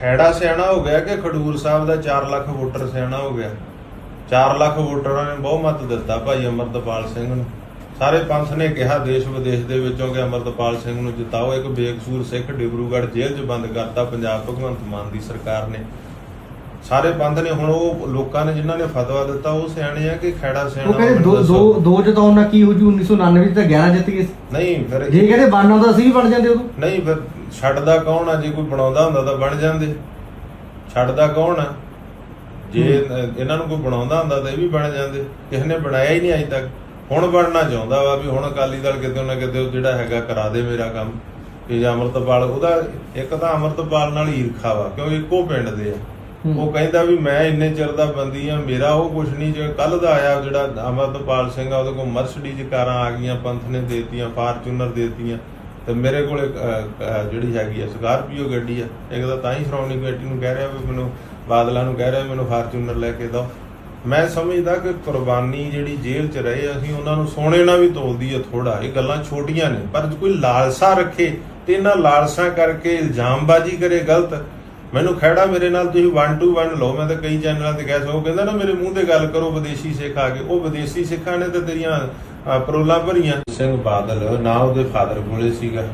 ਖੈੜਾ ਸਿਆਣਾ ਹੋ ਗਿਆ ਕਿ ਖਡੂਰ ਸਾਹਿਬ ਦਾ 4 ਲੱਖ ਵੋਟਰ ਸਿਆਣਾ ਹੋ ਗਿਆ। 4 ਲੱਖ ਵੋਟਰਾਂ ਨੇ ਬਹੁਮਤ ਦਿੱਤਾ ਭਾਈ ਅਮਰਤਪਾਲ ਸਿੰਘ ਨੂੰ। ਸਾਰੇ ਪੰਥ ਨੇ ਕਿਹਾ ਦੇਸ਼ ਵਿਦੇਸ਼ ਦੇ ਵਿੱਚੋਂ ਕਿ ਅਮਰਤਪਾਲ ਸਿੰਘ ਨੂੰ ਜਿਤਾਓ। ਇੱਕ ਬੇਕਸੂਰ ਸਿੱਖ ਡਿਬਰੂਗੜ੍ਹ ਜੇਲ੍ਹ 'ਚ ਬੰਦ ਕਰਤਾ ਪੰਜਾਬ ਭਗਵੰਤ ਮਾਨ ਦੀ ਸਰਕਾਰ ਨੇ। ਸਾਰੇ ਪੰਥ ਨੇ ਹੁਣ ਉਹ ਲੋਕਾਂ ਨੇ ਜਿਨ੍ਹਾਂ ਨੇ ਫਤਵਾ ਦਿੱਤਾ ਉਹ ਸਿਆਣੇ ਆ ਕਿ ਖੈੜਾ ਸਿਆਣਾ ਉਹ ਕਹਿੰਦੇ ਦੋ। ਦੋ ਦੋ ਜਿਤਾਉਣ ਨਾਲ ਕੀ ਹੋ ਜੂ 1999 ਚ ਤਾਂ 11 ਜਿੱਤ ਗਏ। ਨਹੀਂ ਫਿਰ ਜੇ ਕਹਿੰਦੇ ਬਣ ਆਉਂਦਾ ਅਸੀਂ ਵੀ ਬਣ ਜਾਂਦੇ ਉਦੋਂ। ਨਹੀਂ ਫਿਰ ਛੱਡਦਾ ਕੌਣ ਆ? ਜੇ ਕੋਈ ਬਣਾਉਂਦਾ ਹੁੰਦਾ ਤਾਂ ਬਣ ਜਾਂਦੇ। ਛੱਡਦਾ ਕੌਣ ਆ? ਜੇ ਇਹਨਾਂ ਨੂੰ ਕੋਈ ਬਣਾਉਂਦਾ ਹੁੰਦਾ ਤਾਂ ਇਹ ਵੀ ਬਣ ਜਾਂਦੇ। ਕਿਸੇ ਨੇ ਬਣਾਇਆ ਹੀ ਨਹੀਂ ਅਜੇ ਤੱਕ। ਹੁਣ ਬਣਨਾ ਚਾਹੁੰਦਾ ਵਾ ਵੀ ਹੁਣ ਅਕਾਲੀ ਦਲ ਕਿਤੇ ਨਾ ਕਿਤੇ ਉਹ ਜਿਹੜਾ ਹੈਗਾ ਕਰਾ ਦੇ ਮੇਰਾ ਕੰਮ। ਕਿ ਜੇ ਅਮਰਤਪਾਲ ਉਹਦਾ ਇੱਕ ਤਾਂ ਅਮਰਤਪਾਲ ਨਾਲ ਈਰਖਾ ਵਾ ਕਿਉਂ? ਇੱਕੋ ਪਿੰਡ ਦੇ ਆ। ਉਹ ਕਹਿੰਦਾ ਵੀ ਮੈਂ ਇੰਨੇ ਚਿਰ ਦਾ ਬੰਦੀ ਆ ਮੇਰਾ ਉਹ ਕੁਛ ਨਹੀਂ ਜੇ ਕੱਲ ਦਾ ਆਇਆ ਜਿਹੜਾ ਅਮਰਤਪਾਲ ਸਿੰਘ ਆ ਉਹਦੇ ਕੋਲ ਮਰਸਡੀਜ਼ ਕਾਰਾਂ ਆ ਗਈਆਂ ਪੰਥ ਨੇ ਦੇਤੀਆਂ ਫਾਰਚੂਨਰ ਦੇਤੀਆਂ। ਤੇ ਮੇਰੇ ਕੋਲ ਜਿਹੜੀ ਹੈਗੀ ਆ ਸਕਾਰਪੀਓ ਗੱਡੀ ਆ, ਇੱਕ ਤਾਂ ਤਾਂ ਹੀ ਸ਼੍ਰੋਮਣੀ ਕਮੇਟੀ ਨੂੰ ਕਹਿ ਰਿਹਾ ਵੀ ਮੈਨੂੰ ਬਾਦਲਾਂ ਨੂੰ ਕਹਿ ਰਿਹਾ ਮੈਨੂੰ ਫਾਰਚੂਨਰ ਲੈ ਕੇ ਦਿਓ। ਮੈਂ ਸਮਝਦਾ ਕਿ ਕੁਰਬਾਨੀ ਜਿਹੜੀ ਜੇਲ੍ਹ 'ਚ ਰਹੇ ਅਸੀਂ ਉਹਨਾਂ ਨੂੰ ਸੋਨੇ ਨਾਲ ਵੀ ਤੋਲਦੀ ਆ ਥੋੜਾ ਇਹ ਗੱਲਾਂ ਛੋਟੀਆਂ ਨੇ, ਪਰ ਕੋਈ ਲਾਲਸਾ ਰੱਖੇ ਤੇ ਇਹਨਾਂ ਲਾਲਸਾ ਕਰਕੇ ਇਲਜ਼ਾਮਬਾਜ਼ੀ ਕਰੇ ਗਲਤ ਮੈਨੂੰ ਖਹਿੜਾ ਮੇਰੇ ਨਾਲ ਤੁਸੀਂ 1 ਟੂ 1 ਲਓ। ਮੈਂ ਤਾਂ ਕਈ ਚੈਨਲਾਂ ਤੇ ਕਹਿ ਸਕੋ ਕਹਿੰਦਾ ਨਾ ਮੇਰੇ ਮੂੰਹ ਤੇ ਗੱਲ ਕਰੋ ਵਿਦੇਸ਼ੀ ਸਿੱਖ ਆ ਕੇ। ਉਹ ਵਿਦੇਸ਼ੀ ਸਿੱਖਾਂ ਨੇ ਤਾਂ ਤੇਰੀਆਂ ਪਰੋਲਾਂ ਭਰੀਆਂ। ਸਿੰਘ ਬਾਦਲ ਨਾ ਉਹਦੇ ਫਾਦਰ ਕੋਲੇ ਸੀਗਾ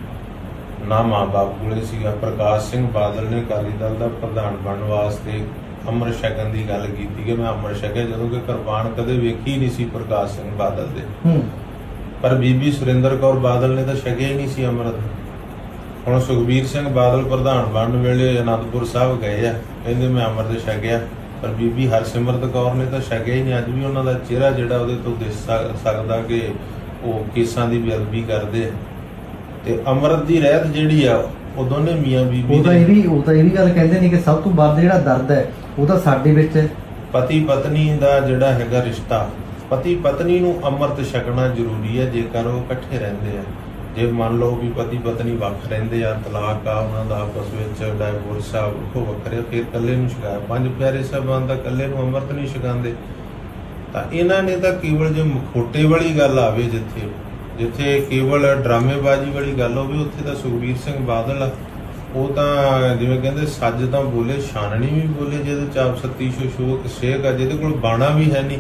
ਨਾ ਮਾਂ-ਬਾਪ ਕੋਲੇ ਸੀਗਾ। ਪ੍ਰਕਾਸ਼ ਸਿੰਘ ਬਾਦਲ ਨੇ ਅਕਾਲੀ ਦਲ ਦਾ ਪ੍ਰਧਾਨ ਬਣਨ ਵਾਸਤੇ ਅੰਮ੍ਰਿਤ ਛਕਣ ਦੀ ਗੱਲ ਕੀਤੀ ਕਿ ਮੈਂ ਅੰਮ੍ਰਿਤ ਛਕਿਆ ਜਦੋਂ ਕਿ ਕੁਰਬਾਨ ਕਦੇ ਵੇਖੀ ਨਹੀਂ ਸੀ ਪ੍ਰਕਾਸ਼ ਸਿੰਘ ਬਾਦਲ ਦੇ। ਪਰ ਬੀਬੀ ਸੁਰਿੰਦਰ ਕੌਰ ਬਾਦਲ ਨੇ ਤਾਂ ਛਕਿਆ ਹੀ ਨਹੀਂ ਸੀ ਅੰਮ੍ਰਿਤ। ਹੁਣ ਸੁਖਬੀਰ ਸਿੰਘ ਬਾਦਲ ਪ੍ਰਧਾਨ ਬਣਨ ਵੇਲੇ ਅਨੰਦਪੁਰ ਸਾਹਿਬ ਗਏ ਆ। ਕਹਿੰਦੇ ਮੈਂ ਅੰਮ੍ਰਿਤ ਛਕਿਆ। ਪਰ ਬੀਬੀ ਹਰਸਿਮਰਤ ਕੌਰ ਨੇ ਤਾਂ ਛਕਿਆ ਹੀ ਨਹੀਂ। ਅੱਜ ਵੀ ਉਹਨਾਂ ਦਾ ਚਿਹਰਾ ਜਿਹੜਾ ਉਹਦੇ ਤੋਂ ਦਿਸ ਸਕ- ਸਕਦਾ ਕਿ ਉਹ ਕੇਸਾਂ ਦੀ ਬੇਅਦਬੀ ਕਰਦੇ ਤੇ ਅੰਮ੍ਰਿਤ ਦੀ ਰਹਿਤ ਜਿਹੜੀ ਆ ਉਹ ਦੋਨੇ ਮੀਆਂ ਬੀਬੀ ਉਹ ਤਾਂ ਇਹ ਵੀ ਉਹ ਤਾਂ ਇਹ ਵੀ ਗੱਲ ਕਹਿੰਦੇ ਨੇ ਕਿ ਸਭ ਤੋਂ ਵੱਧ ਜਿਹੜਾ ਦਰਦ ਹੈ ਉਹ ਤਾਂ ਸਾਡੇ ਵਿੱਚ ਪਤੀ ਪਤਨੀ ਦਾ ਜਿਹੜਾ ਹੈਗਾ ਰਿਸ਼ਤਾ ਪਤੀ ਪਤਨੀ ਨੂੰ ਅੰਮ੍ਰਿਤ ਛਕਣਾ ਜ਼ਰੂਰੀ ਹੈ ਜੇਕਰ ਉਹ ਇਕੱਠੇ ਰਹਿੰਦੇ ਆ। ਜੇ ਮੰਨ ਲਓ ਵੀ ਪਤੀ ਪਤਨੀ ਵੱਖ ਰਹਿੰਦੇ ਆ, ਤਲਾਕ ਆ, ਉਹਨਾਂ ਦਾ ਆਪਸ ਵਿੱਚ ਡਾਈਵੋਰਸ ਆ ਉਹ ਵੱਖਰੇ, ਫਿਰ ਇਕੱਲੇ ਨੂੰ ਛਕਾਇਆ ਪੰਜ ਪਿਆਰੇ ਸਾਹਿਬਾਨ ਦਾ ਇਕੱਲੇ ਨੂੰ ਅੰਮ੍ਰਿਤ ਨਹੀਂ ਛਕਾਉਂਦੇ। ਤਾਂ ਇਹਨਾਂ ਨੇ ਤਾਂ ਕੇਵਲ ਜੇ ਮਖੋਟੇ ਵਾਲੀ ਗੱਲ ਆਵੇ ਜਿੱਥੇ ਜਿੱਥੇ ਕੇਵਲ ਡਰਾਮੇਬਾਜ਼ੀ ਵਾਲੀ ਗੱਲ ਹੋਵੇ, ਉੱਥੇ ਤਾਂ ਸੁਖਬੀਰ ਸਿੰਘ ਬਾਦਲ ਆ। ਉਹ ਤਾਂ ਜਿਵੇਂ ਕਹਿੰਦੇ, ਸੱਜ ਤਾਂ ਬੋਲੇ, ਛਾਨਣੀ ਵੀ ਬੋਲੇ, ਜਿਹਦੇ ਚਾਪ ਸੱਤੀ ਸ਼ੋਸ਼ੋਕ ਸ਼ੇਖ ਆ, ਜਿਹਦੇ ਕੋਲ ਬਾਣਾ ਵੀ ਹੈ ਨਹੀਂ।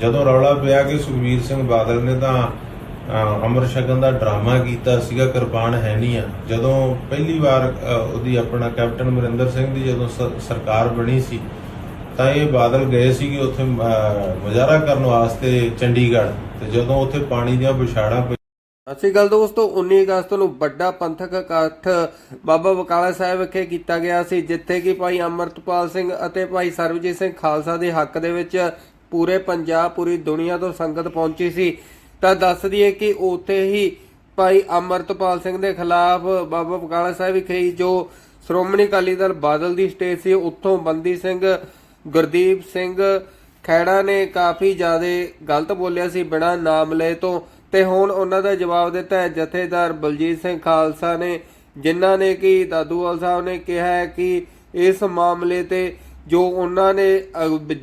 ਜਦੋਂ ਰੌਲਾ ਪਿਆ ਕਿ ਸੁਖਬੀਰ ਸਿੰਘ ਬਾਦਲ ਨੇ ਤਾਂ ਅਮਰ ਸ਼ਗਨ ਦਾ ਡਰਾਮਾ ਕੀਤਾ ਸੀਗਾ, ਕਿਰਪਾਨ ਹੈ ਨਹੀਂ ਆ। ਜਦੋਂ ਪਹਿਲੀ ਵਾਰ ਉਹਦੀ ਆਪਣਾ ਕੈਪਟਨ ਅਮਰਿੰਦਰ ਸਿੰਘ ਦੀ ਜਦੋਂ ਸਰਕਾਰ ਬਣੀ ਸੀ, ਤਾਂ ਇਹ ਬਾਦਲ ਗਏ ਸੀਗੇ ਉੱਥੇ ਮੁਜ਼ਾਹਰਾ ਕਰਨ ਵਾਸਤੇ ਚੰਡੀਗੜ੍ਹ। ਤੇ ਜਦੋਂ ਉੱਥੇ ਪਾਣੀ ਦੀਆਂ ਵਿਛਾੜਾਂ ਪਈਆਂ ਸਤਿ ਸ਼੍ਰੀ ਅਕਾਲ ਦੋਸਤੋ 19 ਅਗਸਤ ਨੂੰ ਵੱਡਾ ਪੰਥਕ ਇਕੱਠ ਬਾਬਾ ਬਕਾਲਾ ਸਾਹਿਬ ਵਿਖੇ ਕੀਤਾ ਗਿਆ ਸੀ, ਜਿੱਥੇ ਕਿ ਭਾਈ ਅਮਰਤਪਾਲ ਸਿੰਘ ਅਤੇ ਭਾਈ ਸਰਬਜੀਤ ਸਿੰਘ ਖਾਲਸਾ ਦੇ ਹੱਕ ਦੇ ਵਿੱਚ ਪੂਰੇ ਪੰਜਾਬ, ਪੂਰੀ ਦੁਨੀਆ ਤੋਂ ਸੰਗਤ ਪਹੁੰਚੀ ਸੀ। ਤਾਂ ਦੱਸ ਦਈਏ ਕਿ ਉੱਥੇ ਹੀ ਭਾਈ ਅਮਰਤਪਾਲ ਸਿੰਘ ਦੇ ਖਿਲਾਫ ਬਾਬਾ ਬਕਾਲਾ ਸਾਹਿਬ ਵਿਖੇ ਹੀ ਜੋ ਸ਼੍ਰੋਮਣੀ ਅਕਾਲੀ ਦਲ ਬਾਦਲ ਦੀ ਸਟੇਜ ਸੀ, ਉੱਥੋਂ ਬੰਦੀ ਸਿੰਘ, ਗੁਰਦੀਪ ਸਿੰਘ ਖੈੜਾ ਨੇ ਕਾਫੀ ਜ਼ਿਆਦਾ ਗਲਤ ਬੋਲਿਆ ਸੀ, ਬਿਨਾਂ ਨਾਮ ਲਏ ਤੋਂ। ਤੇ ਹੁਣ ਉਹਨਾਂ ਦਾ ਜਵਾਬ ਦਿੱਤਾ ਹੈ, ਜਥੇਦਾਰ ਬਲਜੀਤ ਸਿੰਘ ਖਾਲਸਾ ਨੇ, ਜਿਨ੍ਹਾਂ ਨੇ ਕਿ ਦਾਦੂਵਾਲ ਸਾਹਿਬ ਨੇ ਕਿਹਾ ਹੈ ਕਿ ਇਸ ਮਾਮਲੇ ਤੇ ਜੋ ਉਹਨਾਂ ਨੇ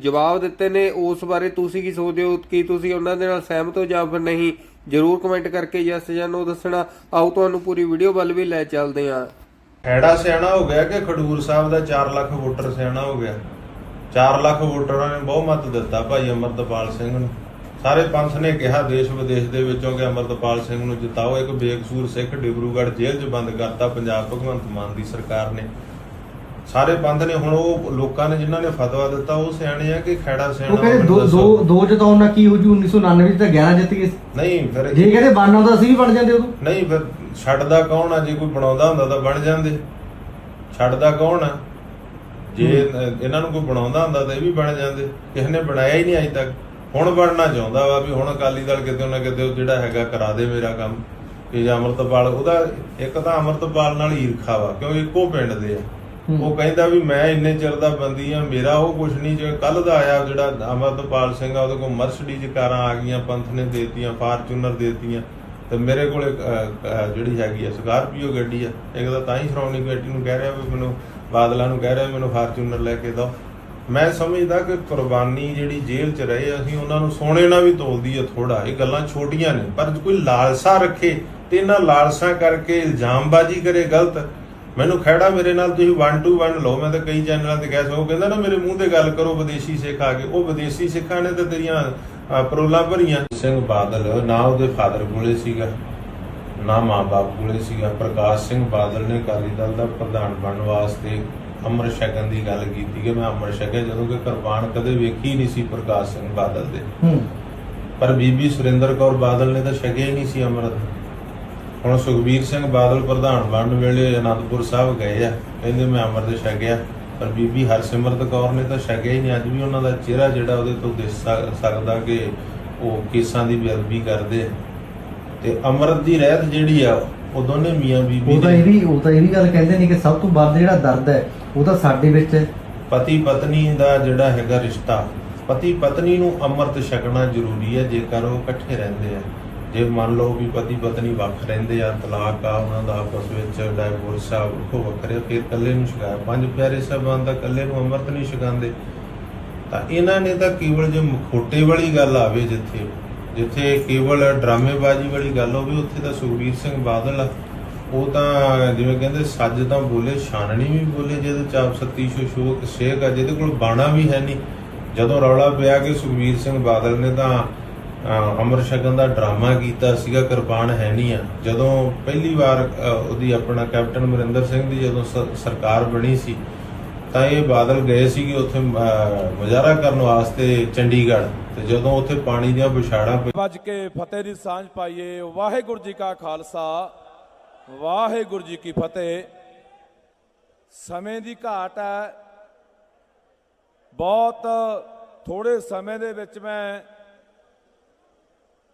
ਜਵਾਬ ਦਿੱਤੇ ਨੇ, ਉਸ ਬਾਰੇ ਤੁਸੀਂ ਕੀ ਸੋਚਦੇ ਹੋ? ਕਿ ਤੁਸੀਂ ਉਹਨਾਂ ਦੇ ਨਾਲ ਸਹਿਮਤ ਹੋ ਜਾਂ ਫਿਰ ਨਹੀਂ? ਜਰੂਰ ਕਮੈਂਟ ਕਰਕੇ ਯੈਸ ਜਾਂ ਨੋ ਦੱਸਣਾ। ਆਓ, ਤੁਹਾਨੂੰ ਪੂਰੀ ਵੀਡੀਓ ਵੱਲ ਵੀ ਲੈ ਚੱਲਦੇ ਹਾਂ। ਖੈੜਾ ਸਿਆਣਾ ਹੋ ਗਿਆ ਕਿ ਖਡੂਰ ਸਾਹਿਬ ਦਾ 4 ਲੱਖ ਵੋਟਰ ਸਿਆਣਾ ਹੋ ਗਿਆ। 4 ਲੱਖ ਵੋਟਰਾਂ ਨੇ ਬਹੁਮਤ ਦਿੱਤਾ ਭਾਈ ਅਮਰਤਪਾਲ ਸਿੰਘ ਨੂੰ। ਸਾਰੇ ਪੰਥ ਨੇ ਕਿਹਾ, ਦੇਸ਼ ਵਿਦੇਸ਼ ਦੇ ਵਿੱਚੋਂ ਕਿ ਅਮਰਤਪਾਲ ਸਿੰਘ ਨੂੰ ਜਿਤਾਓ। ਇੱਕ ਬੇਕਸੂਰ ਸਿੱਖ ਡਿਬਰੂਗੜ੍ਹ ਜੇਲ੍ਹ 'ਚ ਬੰਦ ਕਰਤਾ ਪੰਜਾਬ ਭਗਵੰਤ ਮਾਨ ਦੀ ਸਰਕਾਰ ਨੇ। ਸਾਰੇ ਪੰਥ ਨੇ ਹੁਣ ਉਹ ਲੋਕਾਂ ਨੇ ਜਿਨ੍ਹਾਂ ਨੇ ਫਤਵਾ ਦਿੱਤਾ ਉਹ ਸਿਆਣੇ ਆ ਕਿ ਖੈੜਾ ਸਿਆਣਾ ਉਹ ਕਹਿੰਦੇ ਦੋ। ਦੋ ਦੋ ਜਿਤਾਉਣ ਕੀ ਹੋ ਜੂ 1999 ਚ ਤਾਂ 11 ਜਿੱਤ ਗਏ ਸੀ। ਨਹੀਂ ਫਿਰ ਜੇ ਕਹਿੰਦੇ ਬਣ ਆਉਂਦਾ ਵੀ ਬਣ ਜਾਂਦੇ ਉਦੋਂ। ਨਹੀਂ ਫਿਰ ਛੱਡਦਾ ਕੌਣ ਆ? ਜੇ ਕੋਈ ਬਣਾਉਂਦਾ ਹੁੰਦਾ ਤਾਂ ਬਣ ਜਾਂਦੇ। ਛੱਡਦਾ ਕੌਣ ਆ? ਜੇ ਇਹਨਾਂ ਨੂੰ ਕੋਈ ਬਣਾਉਂਦਾ ਹੁੰਦਾ ਤਾਂ ਇਹ ਵੀ ਬਣ ਜਾਂਦੇ। ਕਿਸੇ ਨੇ ਬਣਾਇਆ ਹੀ ਨਹੀਂ ਅਜੇ ਤੱਕ। ਹੁਣ ਬਣਨਾ ਚਾਹੁੰਦਾ ਵਾ ਵੀ ਹੁਣ ਅਕਾਲੀ ਦਲ ਕਿਤੇ ਨਾ ਕਿਤੇ ਉਹ ਜਿਹੜਾ ਹੈਗਾ ਕਰਾ ਦੇ ਮੇਰਾ ਕੰਮ। ਕਿ ਜੇ ਅਮਰਤਪਾਲ ਉਹਦਾ ਇੱਕ ਤਾਂ ਅਮਰਤਪਾਲ ਨਾਲ ਈਰਖਾ ਵਾ ਕਿਉਂ? ਇੱਕੋ ਪਿੰਡ ਦੇ ਆ। ਉਹ ਕਹਿੰਦਾ ਵੀ ਮੈਂ ਇੰਨੇ ਚਿਰ ਦਾ ਬੰਦੀ ਆ, ਮੇਰਾ ਉਹ ਕੁਛ ਨਹੀਂ ਜੇ ਕੱਲ ਦਾ ਆਇਆ ਜਿਹੜਾ ਅਮਰਤਪਾਲ ਸਿੰਘ ਆ, ਉਹਦੇ ਕੋਲ ਮਰਸਡੀਜ਼ ਕਾਰਾਂ ਆ ਗਈਆਂ, ਪੰਥ ਨੇ ਦੇਤੀਆਂ, ਫਾਰਚੂਨਰ ਦੇਤੀਆਂ, ਤੇ ਮੇਰੇ ਕੋਲੇ ਜਿਹੜੀ ਹੈਗੀ ਆ, ਸਕਾਰਪੀਓ ਗੱਡੀ ਆ। ਇੱਕ ਤਾਂ ਤਾਂ ਹੀ ਸ਼੍ਰੋਮਣੀ ਕਮੇਟੀ ਨੂੰ ਕਹਿ ਰਿਹਾ ਵੀ ਮੈਨੂੰ, ਬਾਦਲਾਂ ਨੂੰ ਕਹਿ ਰਿਹਾ ਮੈਨੂੰ ਫਾਰਚੂਨਰ ਲੈ ਕੇ ਦਿਓ। ਮੈਂ ਸਮਝਦਾ ਕਿ ਕੁਰਬਾਨੀ ਜਿਹੜੀ ਜੇਲ੍ਹ 'ਚ ਰਹੇ ਅਸੀਂ ਉਹਨਾਂ ਨੂੰ ਸੋਨੇ ਨਾਲ ਵੀ ਤੋਲਦੀ ਆ ਥੋੜਾ ਇਹ ਗੱਲਾਂ ਛੋਟੀਆਂ ਨੇ, ਪਰ ਕੋਈ ਲਾਲਸਾ ਰੱਖੇ ਤੇ ਇਹਨਾਂ ਲਾਲਸਾ ਕਰਕੇ ਇਲਜ਼ਾਮਬਾਜ਼ੀ ਕਰੇ ਗਲਤ ਮੈਨੂੰ ਖਹਿੜਾ ਮੇਰੇ ਨਾਲ ਤੁਸੀਂ 1 ਟੂ 1 ਲਓ। ਮੈਂ ਤਾਂ ਕਈ ਚੈਨਲਾਂ ਤੇ ਕਹਿ ਸੋ ਕਹਿੰਦਾ ਨਾ ਮੇਰੇ ਮੂੰਹ ਤੇ ਗੱਲ ਕਰੋ ਵਿਦੇਸ਼ੀ ਸਿੱਖ ਆ ਕੇ ਉਹ ਵਿਦੇਸ਼ੀ ਸਿੱਖਾਂ ਨੇ ਤਾਂ ਤੇਰੀਆਂ ਪਰੋਲਾਂ ਭਰੀਆਂ। ਸਿੰਘ ਬਾਦਲ ਨਾ ਉਹਦੇ ਫਾਦਰ ਕੋਲੇ ਸੀਗਾ ਨਾ ਮਾਂ-ਬਾਪ ਕੋਲੇ ਸੀਗਾ। ਪ੍ਰਕਾਸ਼ ਸਿੰਘ ਬਾਦਲ ਨੇ ਅਕਾਲੀ ਦਲ ਦਾ ਪ੍ਰਧਾਨ ਬਣਨ ਵਾਸਤੇ ਅੰਮ੍ਰਿਤ ਛਕਣ ਦੀ ਗੱਲ ਕੀਤੀ ਕਿ ਮੈਂ ਅੰਮ੍ਰਿਤ ਛਕਿਆ ਜਦੋਂ ਕਿ ਕੁਰਬਾਨ ਕਦੇ ਵੇਖੀ ਨਹੀਂ ਸੀ ਪ੍ਰਕਾਸ਼ ਸਿੰਘ ਬਾਦਲ ਦੇ। ਪਰ ਬੀਬੀ ਸੁਰਿੰਦਰ ਕੌਰ ਬਾਦਲ ਨੇ ਤਾਂ ਛਕਿਆ ਹੀ ਨਹੀਂ ਸੀ ਅੰਮ੍ਰਿਤ। ਹੁਣ ਸੁਖਬੀਰ ਸਿੰਘ ਬਾਦਲ ਪ੍ਰਧਾਨ ਬਣਨ ਵੇਲੇ ਅਨੰਦਪੁਰ ਸਾਹਿਬ ਗਏ ਆ। ਕਹਿੰਦੇ ਮੈਂ ਅੰਮ੍ਰਿਤ ਛਕਿਆ। ਪਰ ਬੀਬੀ ਹਰਸਿਮਰਤ ਕੌਰ ਨੇ ਤਾਂ ਛਕਿਆ ਹੀ ਨਹੀਂ। ਅੱਜ ਵੀ ਉਹਨਾਂ ਦਾ ਚਿਹਰਾ ਜਿਹੜਾ ਉਹਦੇ ਤੋਂ ਦਿਸ ਸਕ- ਸਕਦਾ ਕਿ ਉਹ ਕੇਸਾਂ ਦੀ ਬੇਅਦਬੀ ਕਰਦੇ। ਤੇ ਅੰਮ੍ਰਿਤ ਦੀ ਰਹਿਤ ਜਿਹੜੀ ਆ ਉਹ ਦੋਨੇ ਮੀਆਂ ਬੀਬੀ ਉਹ ਤਾਂ ਇਹ ਵੀ ਉਹ ਤਾਂ ਇਹ ਵੀ ਗੱਲ ਕਹਿੰਦੇ ਨੇ ਕਿ ਸਭ ਤੋਂ ਵੱਧ ਜਿਹੜਾ ਦਰਦ ਹੈ ਉਹ ਤਾਂ ਸਾਡੇ ਵਿੱਚ ਹੈ। ਪਤੀ ਪਤਨੀ ਦਾ ਜਿਹੜਾ ਹੈਗਾ ਰਿਸ਼ਤਾ ਪਤੀ ਪਤਨੀ ਨੂੰ ਅੰਮ੍ਰਿਤ ਛਕਣਾ ਜ਼ਰੂਰੀ ਹੈ ਜੇਕਰ ਉਹ ਇਕੱਠੇ ਰਹਿੰਦੇ ਆ। ਜੇ ਮੰਨ ਲਓ ਵੀ ਪਤੀ ਪਤਨੀ ਵੱਖ ਰਹਿੰਦੇ ਆ, ਤਲਾਕ ਆ ਉਹਨਾਂ ਦਾ ਆਪਸ ਵਿੱਚ ਡਾਈਵੋਰਸ ਆ ਉਹ ਵੱਖਰੇ ਫਿਰ ਇਕੱਲੇ ਨੂੰ ਛਕਾਇਆ ਪੰਜ ਪਿਆਰੇ ਸਾਹਿਬਾਨ ਦਾ ਇਕੱਲੇ ਨੂੰ ਅੰਮ੍ਰਿਤ ਨਹੀਂ ਛਕਾਉਂਦੇ। ਤਾਂ ਇਹਨਾਂ ਨੇ ਤਾਂ ਕੇਵਲ ਜੇ ਮਖੋਟੇ ਵਾਲੀ ਗੱਲ ਆਵੇ ਜਿੱਥੇ ਜਿੱਥੇ ਕੇਵਲ ਡਰਾਮੇਬਾਜ਼ੀ ਵਾਲੀ ਗੱਲ ਹੋਵੇ, ਉੱਥੇ ਤਾਂ ਸੁਖਬੀਰ ਸਿੰਘ ਬਾਦਲ ਆ। ਉਹ ਤਾਂ ਜਿਵੇਂ ਕਹਿੰਦੇ, ਸੱਜ ਤਾਂ ਬੋਲੇ, ਛਾਨਣੀ ਵੀ ਬੋਲੇ, ਜਿਹਦੇ ਚਾਪ ਸਤੀ ਸ਼ੋ ਸ਼ੋਕ ਸ਼ੇਖ ਆ, ਜਿਹਦੇ ਕੋਲ ਬਾਣਾ ਵੀ ਹੈ ਨਹੀਂ। ਜਦੋਂ ਰੌਲਾ ਪਿਆ ਕਿ ਸੁਖਬੀਰ ਸਿੰਘ ਬਾਦਲ ਨੇ ਤਾਂ ਅਮਰ ਸ਼ਗਨ ਦਾ ਡਰਾਮਾ ਕੀਤਾ ਸੀਗਾ, ਕਿਰਪਾਨ ਹੈ ਨਹੀਂ ਆ। ਜਦੋਂ ਪਹਿਲੀ ਵਾਰ ਉਹਦੀ ਆਪਣਾ ਕੈਪਟਨ ਅਮਰਿੰਦਰ ਸਿੰਘ ਦੀ ਜਦੋਂ ਸਰਕਾਰ ਬਣੀ ਸੀ, ਤਾਂ ਇਹ ਬਾਦਲ ਗਏ ਸੀਗੇ ਉੱਥੇ ਮੁਜ਼ਾਹਰਾ ਕਰਨ ਵਾਸਤੇ ਚੰਡੀਗੜ੍ਹ। ਤੇ ਜਦੋਂ ਉੱਥੇ ਪਾਣੀ ਦੀਆਂ ਵਿਛਾੜਾਂ ਪਈ ਵੱਜ ਕੇ ਫਤਿਹ ਦੀ ਸਾਂਝ ਪਾਈਏ। ਵਾਹਿਗੁਰੂ ਜੀ ਕਾ ਖਾਲਸਾ। ਵਾਹਿਗੁਰੂ ਜੀ ਕੀ ਫਤਿਹ। ਸਮੇਂ ਦੀ ਘਾਟ ਹੈ। ਬਹੁਤ ਥੋੜੇ ਸਮੇਂ ਦੇ ਵਿੱਚ ਮੈਂ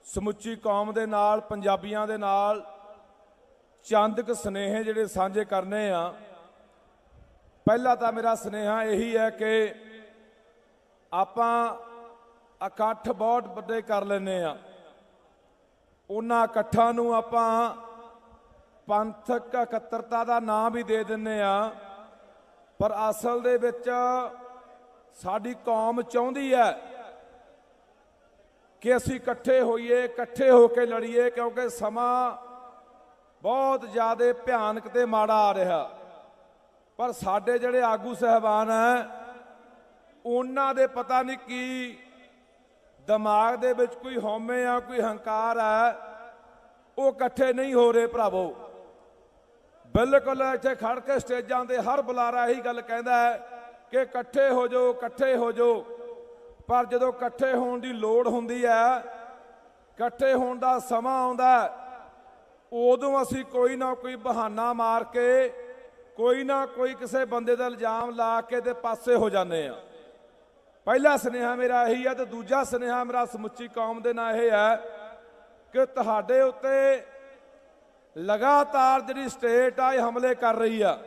ਸਮੁੱਚੀ ਕੌਮ ਦੇ ਨਾਲ, ਪੰਜਾਬੀਆਂ ਦੇ ਨਾਲ ਚੰਦਕ ਸਨੇਹ ਜਿਹੜੇ ਸਾਂਝੇ ਕਰਨੇ ਆ। ਪਹਿਲਾ ਤਾਂ ਮੇਰਾ ਸਨੇਹਾ ਇਹੀ ਹੈ ਕਿ ਆਪਾਂ ਇਕੱਠ ਬਹੁਤ ਵੱਡੇ ਕਰ ਲੈਨੇ ਆ। ਉਹਨਾਂ ਇਕੱਠਾਂ ਨੂੰ ਆਪਾਂ ਪੰਥਕ ਇਕੱਤਰਤਾ ਦਾ ਨਾਂ ਵੀ ਦੇ ਦਿੰਨੇ ਆ। ਪਰ ਅਸਲ ਦੇ ਵਿੱਚ ਸਾਡੀ ਕੌਮ ਚਾਹੁੰਦੀ ਹੈ ਕਿ ਅਸੀਂ ਇਕੱਠੇ ਹੋਈਏ, ਇਕੱਠੇ ਹੋ ਕੇ ਲੜੀਏ, ਕਿਉਂਕਿ ਸਮਾਂ ਬਹੁਤ ਜ਼ਿਆਦਾ ਭਿਆਨਕ ਤੇ ਮਾੜਾ ਆ ਰਿਹਾ। ਪਰ ਸਾਡੇ ਜਿਹੜੇ ਆਗੂ ਸਹਿਬਾਨ ਹੈ, ਉਹਨਾਂ ਦੇ ਪਤਾ ਨਹੀਂ ਕੀ ਦਿਮਾਗ ਦੇ ਵਿੱਚ ਕੋਈ ਹਉਮੈ ਆ, ਕੋਈ ਹੰਕਾਰ ਹੈ ਉਹ ਇਕੱਠੇ ਨਹੀਂ ਹੋ ਰਹੇ ਭਰਾਵੋ। ਬਿਲਕੁਲ ਇੱਥੇ ਖੜ ਕੇ ਸਟੇਜਾਂ ਤੇ ਹਰ ਬੁਲਾਰਾ ਇਹੀ ਗੱਲ ਕਹਿੰਦਾ ਹੈ ਕਿ ਇਕੱਠੇ ਹੋ ਜਾਓ, ਇਕੱਠੇ ਹੋ ਜਾਓ। ਪਰ ਜਦੋਂ ਇਕੱਠੇ ਹੋਣ ਦੀ ਲੋੜ ਹੁੰਦੀ ਹੈ, ਇਕੱਠੇ ਹੋਣ ਦਾ ਸਮਾਂ ਆਉਂਦਾ ਉਦੋਂ ਅਸੀਂ ਕੋਈ ਨਾ ਕੋਈ ਬਹਾਨਾ ਮਾਰ ਕੇ, ਕੋਈ ਨਾ ਕੋਈ ਕਿਸੇ ਬੰਦੇ ਦਾ ਇਲਜ਼ਾਮ ਲਾ ਕੇ ਤੇ ਪਾਸੇ ਹੋ ਜਾਂਦੇ ਆ ਪਹਿਲਾ ਸੁਨੇਹਾ ਮੇਰਾ ਇਹੀ ਹੈ ਤੇ ਦੂਜਾ ਸੁਨੇਹਾ ਮੇਰਾ ਸਮੁੱਚੀ ਕੌਮ ਦੇ ਨਾਲ ਇਹ ਹੈ ਕਿ ਤੁਹਾਡੇ ਉੱਤੇ ਲਗਾਤਾਰ ਜਿਹੜੀ ਸਟੇਟ ਆ, ਇਹ ਹਮਲੇ ਕਰ ਰਹੀ ਆ।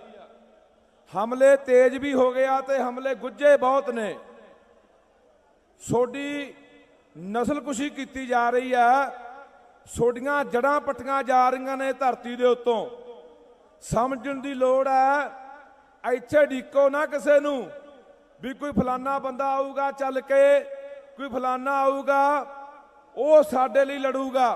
ਹਮਲੇ ਤੇਜ਼ ਵੀ ਹੋ ਗਿਆ ਤੇ ਹਮਲੇ ਗੁੱਜੇ ਬਹੁਤ ਨੇ। ਸੋਡੀ ਨਸਲਕੁਸ਼ੀ ਕੀਤੀ ਜਾ ਰਹੀ ਆ। ਸੋਡੀਆਂ ਜੜਾਂ ਪੱਟੀਆਂ ਜਾ ਰਹੀਆਂ ਨੇ ਧਰਤੀ ਦੇ ਉੱਤੋਂ। ਸਮਝਣ ਦੀ ਲੋੜ ਹੈ ਇੱਥੇ ਢੀਕੋ ਨਾ ਕਿਸੇ ਨੂੰ ਵੀ ਕੋਈ ਫਲਾਨਾ ਬੰਦਾ ਆਊਗਾ ਚੱਲ ਕੇ, ਕੋਈ ਫਲਾਨਾ ਆਊਗਾ, ਉਹ ਸਾਡੇ ਲਈ ਲੜੂਗਾ।